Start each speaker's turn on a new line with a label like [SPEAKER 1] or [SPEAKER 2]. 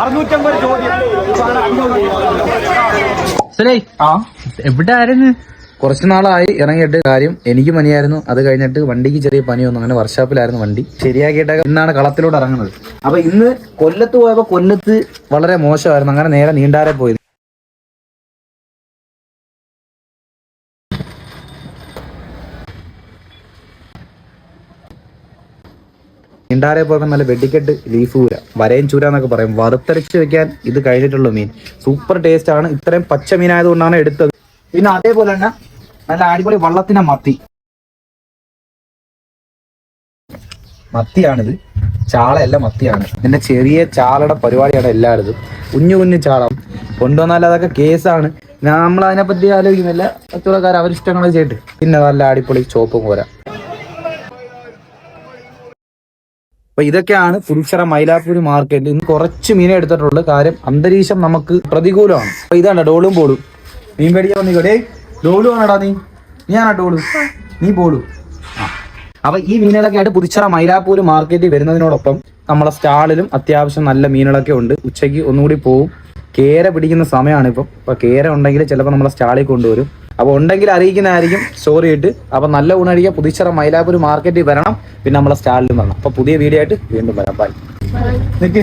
[SPEAKER 1] അറുന്നൂറ്റമ്പത് ചോദ്യം.
[SPEAKER 2] ആ? എവിടെ ആയിരുന്നു കുറച്ചു നാളായി ഇറങ്ങിയിട്ട് കാര്യം എനിക്ക് പനിയായിരുന്നു. അത് കഴിഞ്ഞിട്ട് വണ്ടിക്ക് ചെറിയ പനി വന്നു അങ്ങനെ വർഷാപ്പിലായിരുന്നു വണ്ടി. ശരിയാക്കിയിട്ട് ഇന്നാണ് കളത്തിലൂടെ ഇറങ്ങുന്നത്. അപ്പൊ ഇന്ന് കൊല്ലത്ത് പോയപ്പോ കൊല്ലത്ത് വളരെ മോശമായിരുന്നു. അങ്ങനെ നേരെ നീണ്ടാരെ പോയി. നീണ്ടാരെ പോലെ നല്ല വെടിക്കെട്ട് ലീഫ് ചൂര വരയും ചൂര എന്നൊക്കെ പറയും. വറുത്തരച്ച് വെക്കാൻ ഇത് കഴിഞ്ഞിട്ടുള്ള മീൻ. സൂപ്പർ ടേസ്റ്റ് ആണ്. ഇത്രയും പച്ച മീനായതുകൊണ്ടാണ് എടുത്തത്. പിന്നെ അതേപോലെ തന്നെ നല്ല അടിപൊളി വള്ളത്തിന്റെ മത്തി. മത്തിയാണിത്. ചാളയല്ല മത്തിയാണ്. ഇതിന്റെ ചെറിയ ചാളയുടെ പരിപാടിയാണ് എല്ലായിടത്തും. കുഞ്ഞു കുഞ്ഞു ചാള. കൊണ്ടുവന്നാൽ അതൊക്കെ കേസാണ് നമ്മൾ അതിനെപ്പറ്റി ആലോചിക്കുന്നില്ല. കച്ചവടക്കാർ അവരിഷ്ടങ്ങൾ ചെയ്തിട്ട്. പിന്നെ നല്ല അടിപൊളി ചോപ്പും കോര. അപ്പൊ ഇതൊക്കെയാണ് പുരുഷറ മൈലാപ്പൂരി മാർക്കറ്റ്. ഇന്ന് കുറച്ച് മീനെ എടുത്തിട്ടുള്ളൂ. കാര്യം അന്തരീക്ഷം നമുക്ക് പ്രതികൂലമാണ്. അപ്പൊ ഇതാണ് ഡോളും പോളും. മീൻ പേടിക്കാൻ വന്നിക്കോടേ ഡോളു ആണടാ നീ? നീയാണോ ഡോളു? നീ പോളു. അപ്പൊ ഈ മീനുകളൊക്കെ ആയിട്ട് പുതുച്ചറ മൈലാപ്പൂര് മാർക്കറ്റിൽ വരുന്നതിനോടൊപ്പം നമ്മളെ സ്റ്റാളിലും അത്യാവശ്യം നല്ല മീനുകളൊക്കെ ഉണ്ട്. ഉച്ചയ്ക്ക് ഒന്നുകൂടി പോവും. കേര പിടിക്കുന്ന സമയമാണ് ഇപ്പം അപ്പൊ കേര ഉണ്ടെങ്കിൽ ചിലപ്പോൾ നമ്മളെ സ്റ്റാളിൽ കൊണ്ടുവരും. അപ്പൊ ഉണ്ടെങ്കിൽ അറിയിക്കുന്നതായിരിക്കും. സ്റ്റോറി ഇട്ട് അപ്പൊ നല്ല ഊണടിക്കുക പുതുച്ചറ മൈലാപ്പൂര് മാർക്കറ്റിൽ വരണം. പിന്നെ നമ്മളെ സ്റ്റാളിലും വരണം. അപ്പൊ പുതിയ വീഡിയോ ആയിട്ട് വീണ്ടും വരാം. ബൈ നിക്ക്